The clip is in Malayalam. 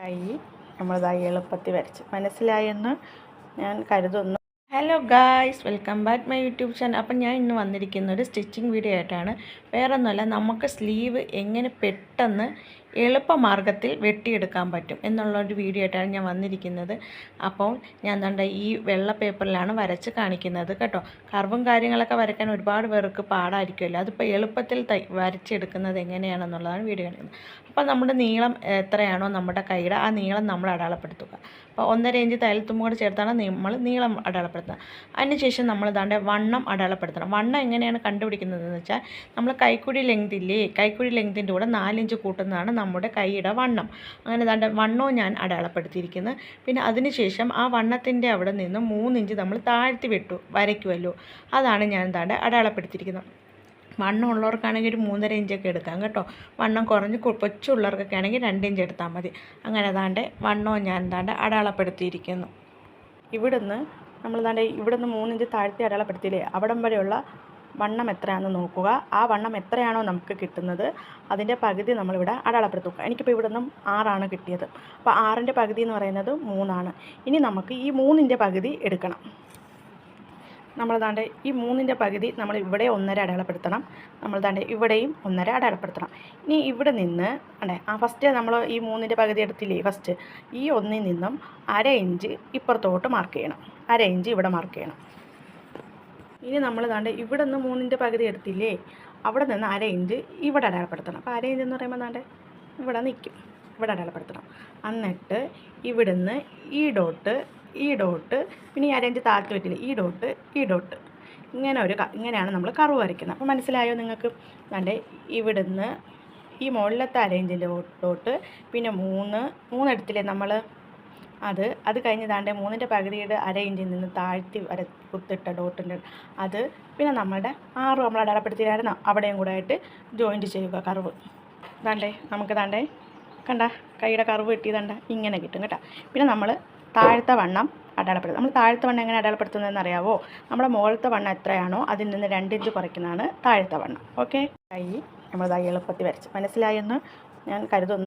കൈ നമ്മളിതായി എളുപ്പത്തിൽ വരച്ച്. മനസ്സിലായെന്ന് ഞാൻ കരുതുന്നു. Hello guys welcome back my YouTube channel അപ്പം ഞാൻ ഇന്ന് വന്നിരിക്കുന്ന ഒരു സ്റ്റിച്ചിങ് വീഡിയോ ആയിട്ടാണ്. വേറെ ഒന്നുമല്ല നമുക്ക് സ്ലീവ് എങ്ങനെ പെട്ടെന്ന് എളുപ്പമാർഗത്തിൽ വെട്ടിയെടുക്കാൻ പറ്റും എന്നുള്ള ഒരു വീഡിയോ ആയിട്ടാണ് ഞാൻ വന്നിരിക്കുന്നത്. അപ്പോൾ ഞാൻ കണ്ട ഈ വെള്ള പേപ്പറിലാണ് വരച്ച് കാണിക്കുന്നത് കേട്ടോ. കർവും കാര്യങ്ങളൊക്കെ വരയ്ക്കാൻ ഒരുപാട് പേർക്ക് പാടായിരിക്കുമല്ലോ. അതിപ്പോൾ എളുപ്പത്തിൽ തൈ വരച്ചെടുക്കുന്നത് എങ്ങനെയാണെന്നുള്ളതാണ് വീഡിയോ കാണിക്കുന്നത് അപ്പോൾ നമ്മുടെ നീളം എത്രയാണോ നമ്മുടെ കൈയുടെ ആ നീളം നമ്മൾ അടയാളപ്പെടുത്തുക. അപ്പോൾ ഒന്നര ഇഞ്ച് തയ്യൽത്തുമ്പ് കൂടെ ചേർത്താണ് നമ്മൾ നീളം അടയാളപ്പെടുത്തുക. അതിനുശേഷം നമ്മൾ ഇതാണ്ട് വണ്ണം അടയാളപ്പെടുത്തണം. വണ്ണം എങ്ങനെയാണ് കണ്ടുപിടിക്കുന്നതെന്ന് വെച്ചാൽ നമ്മൾ കൈക്കുഴി ലെങ്ത് ഇല്ലേ? കൈക്കുഴി ലെങ്തിന്റെ കൂടെ നാലിഞ്ച് കൂട്ടുന്നതാണ് നമ്മുടെ കൈയുടെ വണ്ണം. അങ്ങനെ ദാണ്ടെ വണ്ണവും ഞാൻ അടയാളപ്പെടുത്തിയിരിക്കുന്നു. പിന്നെ അതിനുശേഷം ആ വണ്ണത്തിന്റെ അവിടെ നിന്ന് മൂന്നിഞ്ച് നമ്മൾ താഴ്ത്തി വിട്ടു വരയ്ക്കുമല്ലോ അതാണ് ഞാൻ ദാണ്ടെ അടയാളപ്പെടുത്തിയിരിക്കുന്നത്. വണ്ണം ഉള്ളവർക്കാണെങ്കിൽ ഒരു മൂന്നര ഇഞ്ചൊക്കെ എടുക്കാം കേട്ടോ. വണ്ണം കുറഞ്ഞ് കൊച്ചുള്ളവർക്കൊക്കെ ആണെങ്കിൽ രണ്ട് ഇഞ്ച് എടുത്താൽ മതി. അങ്ങനെ ദാണ്ടെ വണ്ണവും ഞാൻ ദാണ്ടെ അടയാളപ്പെടുത്തിയിരിക്കുന്നു. ഇവിടുന്ന് നമ്മൾ ദാണ്ടെ ഇവിടുന്ന് മൂന്നിഞ്ച് താഴ്ത്തി അടയാളപ്പെടുത്തിയില്ലേ? അവിടം വരെയുള്ള വണ്ണം എത്രയാണെന്ന് നോക്കുക. ആ വണ്ണം എത്രയാണോ നമുക്ക് കിട്ടുന്നത് അതിന്റെ പകുതി നമ്മളിവിടെ അടയാളപ്പെടുത്തുക. എനിക്കിപ്പോൾ ഇവിടെ നിന്നും ആറാണ് കിട്ടിയത്. അപ്പോൾ ആറിന്റെ പകുതി എന്ന് പറയുന്നത് മൂന്നാണ്. ഇനി നമുക്ക് ഈ മൂന്നിന്റെ പകുതി എടുക്കണം. നമ്മൾ ദാണ്ടെ ഈ മൂന്നിന്റെ പകുതി നമ്മൾ ഇവിടെ ഒന്നര അടയാളപ്പെടുത്തണം. നമ്മൾ ദാണ്ടെ ഇവിടെയും ഒന്നര അടയാളപ്പെടുത്തണം. ഇനി ഇവിടെ നിന്ന് അണ്ടേ ആ ഫസ്റ്റ് നമ്മൾ ഈ മൂന്നിന്റെ പകുതി എടുത്തില്ലേ ഫസ്റ്റ് ഈ ഒന്നിൽ നിന്നും അര ഇഞ്ച് ഇപ്പുറത്തോട്ട് മാർക്ക് ചെയ്യണം. അര ഇഞ്ച് ഇവിടെ മാർക്ക് ചെയ്യണം. ഇനി നമ്മൾ കണ്ട് ഇവിടെ നിന്ന് മൂന്നിന്റെ പകുതി എടുത്തില്ലേ അവിടെ നിന്ന് അര ഇഞ്ച് ഇവിടെ അടയാളപ്പെടുത്തണം. അപ്പോൾ അര ഇഞ്ച് എന്ന് പറയുമ്പോൾ ദാണ്ടെ ഇവിടെ നിൽക്കും ഇവിടെ അടയാളപ്പെടുത്തണം. എന്നിട്ട് ഇവിടുന്ന് ഈ ഡോട്ട് ഈ ഡോട്ട് പിന്നെ ഈ അര ഇഞ്ച് താഴ്ത്തി പറ്റില്ല ഈ ഡോട്ട് ഈ ഡോട്ട്. ഇങ്ങനെ ഒരു ഇങ്ങനെയാണ് നമ്മൾ കറവ് വരയ്ക്കുന്നത്. അപ്പോൾ മനസ്സിലായോ നിങ്ങൾക്ക്? ദാണ്ടെ ഇവിടുന്ന് ഈ മുകളിലത്തെ അര ഇഞ്ചിന്റെ ഡോട്ട് പിന്നെ മൂന്ന് മൂന്നെടുത്തില്ലേ നമ്മൾ? അത് അത് കഴിഞ്ഞ് ദാണ്ടെ മൂന്നിന്റെ പകുതിയുടെ അര ഇഞ്ചിൽ നിന്ന് താഴ്ത്തി വര കുത്തിട്ട ഡോട്ടിന്റെ അത് പിന്നെ നമ്മുടെ ആറ് നമ്മൾ അടയാളപ്പെടുത്തിയായിരുന്നു അവിടെയും കൂടെ ആയിട്ട് ജോയിന്റ് ചെയ്യുക കർവ്. ദാണ്ടേ നമുക്ക് ദാണ്ടേ കണ്ട? കൈയുടെ കർവ് കിട്ടി ദണ്ട? ഇങ്ങനെ കിട്ടും കേട്ടോ. പിന്നെ നമ്മൾ താഴത്തെ വണ്ണം അടയാളപ്പെടുത്തും. നമ്മൾ താഴത്തെ വണ്ണം എങ്ങനെ അടയാളപ്പെടുത്തുന്നതെന്ന് അറിയാവോ? നമ്മുടെ മുകളിലത്തെ വണ്ണം എത്രയാണോ അതിൽ നിന്ന് രണ്ട് ഇഞ്ച് കുറയ്ക്കുന്നതാണ് താഴത്തെ വണ്ണം. ഓക്കെ? കൈ നമ്മൾ എളുപ്പത്തിൽ വരച്ച്. മനസ്സിലായെന്ന് ഞാൻ കരുതുന്നു.